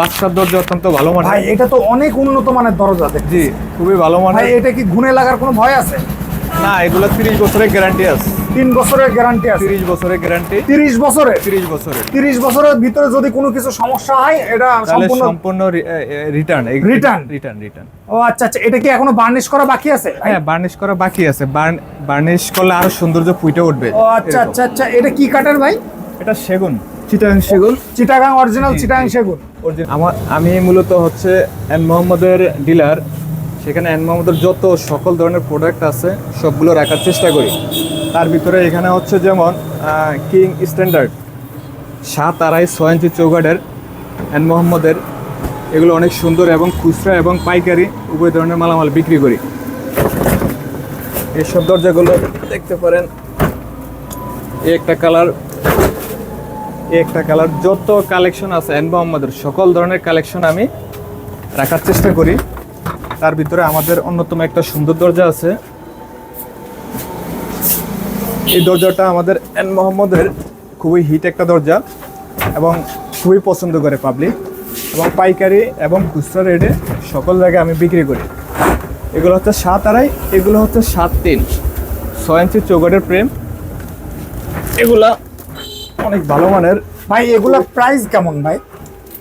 বাচ্চার দরজা অত্যন্ত ভালো মানে ভাই এটা তো অনেক উন্নত মানের দরজা জি খুবই ভালো ভাই মানের এটা কি ঘুনে লাগার কোনো ভয় আছে? না এগুলো তিরিশ বছরের গ্যারান্টি আছে। তিন বছরের গ্যারান্টি আছে। তিরিশ বছরের গ্যারান্টি তিরিশ বছরে তিরিশ বছরের। তিরিশ বছরের ভিতরে যদি কোনো কিছু সমস্যা হয় এটা সম্পূর্ণ সম্পূর্ণ রিটার্ন Return? রিটার্ন রিটার্ন ও আচ্ছা আচ্ছা এটা কি এখনও বার্নিশ করা বাকি আছে? হ্যাঁ বার্নিশ করা বাকি আছে। বার্নিশ করলে আরও সৌন্দর্য ফুটে উঠবে। ও আচ্ছা আচ্ছা আচ্ছা এটা কি কাঠের ভাই? এটা সেগুন। চিটাং সেগুন চিটাগাং অরিজিনাল চিটাগাং সেগুন আমার আমি মূলত হচ্ছে এন মোহাম্মদের ডিলার। সেখানে এন মোহাম্মদের যত সকল ধরনের প্রোডাক্ট আছে সবগুলো রাখার চেষ্টা করি। তার ভিতরে এখানে হচ্ছে যেমন কিং স্ট্যান্ডার্ড সাত আড়াই ছয় ইঞ্চি চৌকাঠের এন মোহাম্মদের। এগুলো অনেক সুন্দর এবং খুচরা এবং পাইকারি উভয় ধরনের মালামাল বিক্রি করি। এইসব দরজাগুলো দেখতে পারেন। একটা কালার একটা কালার যত কালেকশন আছে এনবা আমাদের সকল ধরনের কালেকশন আমি রাখার চেষ্টা করি। তার ভিতরে আমাদের অন্যতম একটা সুন্দর দরজা আছে। এই দরজাটা আমাদের এন মোহাম্মদের খুবই হিট একটা দরজা এবং খুবই পছন্দ করে পাবলিক এবং পাইকারি এবং খুচরা রেটে সকল জায়গায় আমি বিক্রি করি। এগুলো হচ্ছে সাত আড়াই, এগুলো হচ্ছে সাত তিন। ছয় ইঞ্চি চৌকাটের প্রেম এগুলা অনেক ভালো মানের। ভাই এগুলা প্রাইস কেমন ভাই?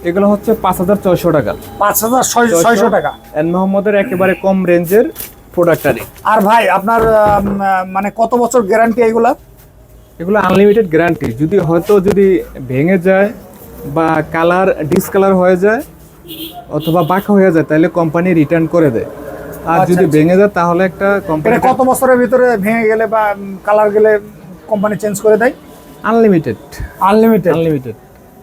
এগুলো হচ্ছে পাঁচ হাজার ছয়শো টাকা। পাঁচ হাজার ছয়শো টাকা? এন মোহাম্মদের একেবারে কম রেঞ্জের প্রোডাক্টারই আর। ভাই আপনার মানে কত বছর গ্যারান্টি এগুলা? এগুলো আনলিমিটেড গ্যারান্টি যদি হয়তো যদি ভেঙে যায় বা কালার ডিসকালার হয়ে যায় অথবা বাঁকা হয়ে যায় তাহলে কোম্পানি রিটার্ন করে দেয়। আর আচ্ছা, যদি আচ্ছা। ভেঙে যায় তাহলে একটা কোম্পানি কত বছরের ভিতরে ভেঙে গেলে বা কালার গেলে কোম্পানি চেঞ্জ করে দেয়? আনলিমিটেড আনলিমিটেড আনলিমিটেড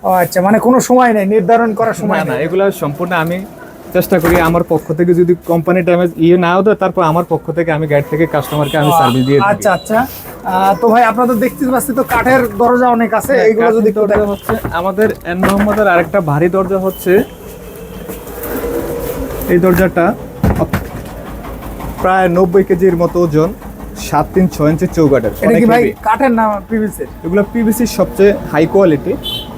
ও আচ্ছা মানে কোনো সময় নেই নির্ধারণ করার সময় না এগুলো সম্পূর্ণ আমি চেষ্টা করি আমার পক্ষ থেকে যদি কোম্পানি ড্যামেজ ইয়ে নাও দেয় তারপর আমার পক্ষ থেকে আমি গাইড থেকে কাস্টমারকে আমি সার্ভিস দিয়ে দিই আচ্ছা আচ্ছা। তো ভাই আপনাদের দেখতে পাচ্ছি তো কাঠের দরজা অনেক আছে এইগুলো যদি দরজা দেখান। হচ্ছে আমাদের এন মোহাম্মদের আরেকটা ভারী দরজা হচ্ছে এই দরজাটা প্রায় নব্বই কেজির মতো ওজন। সাত তিন ছয় ইঞ্চি চৌকাটের এটা কি ভাই কাঠের না পিভিসি এগুলো পিভিসির সবচেয়ে হাই কোয়ালিটি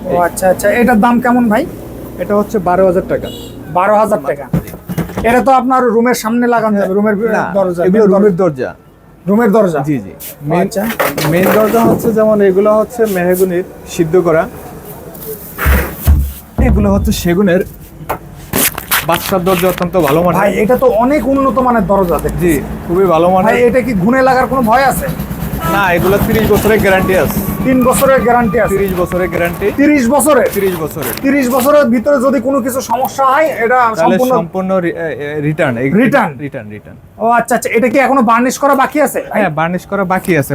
ও আচ্ছা আচ্ছা। এটার দাম কেমন ভাই? এটা হচ্ছে বারো হাজার টাকা। বারো হাজার টাকা। এটা তো আপনার রুমের সামনে লাগানো যাবে রুমের দরজা এগুলো রুমের দরজা। রুমের দরজা? জি জি। মেন আচ্ছা। মেন দরজা হচ্ছে যেমন এগুলো হচ্ছে মেহগুনির সিদ্ধ করা। এগুলো হচ্ছে সেগুনের বাচ্চার দরজা অত্যন্ত ভালো মানে ভাই এটা তো অনেক উন্নত মানের দরজা জি খুবই ভালো মানে ভাই এটা কি ঘুনে লাগার কোনো ভয় আছে? না এগুলো তিরিশ বছরের গ্যারান্টি আছে। তিন বছরের গ্যারান্টি আছে। তিরিশ বছরের গ্যারান্টি। তিরিশ বছরে? তিরিশ বছরের। তিরিশ বছরের ভিতরে যদি কোনো কিছু সমস্যা হয় এটা সম্পূর্ণ সম্পূর্ণ রিটার্ন Return? রিটার্ন রিটার্ন ও আচ্ছা আচ্ছা এটা কি এখনও বার্নিশ করা বাকি আছে? হ্যাঁ বার্নিশ করা বাকি আছে।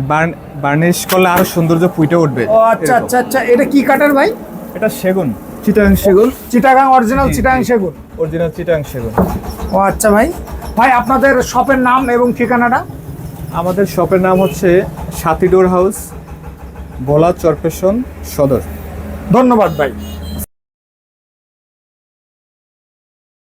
বার্নিশ করলে আরও সৌন্দর্য ফুটে উঠবে। ও আচ্ছা আচ্ছা আচ্ছা এটা কি কাঠের ভাই? এটা সেগুন চিটাং সেগুন। চিটাগাং অরিজিনাল চিটাগাং সেগুন। অরিজিনাল চিটাং সেগুন ও আচ্ছা ভাই। ভাই আপনাদের শপের নাম এবং ঠিকানাটা? আমাদের শপের নাম হচ্ছে সাতিডোর হাউস ভোলা চরপেশন সদর। ধন্যবাদ ভাই।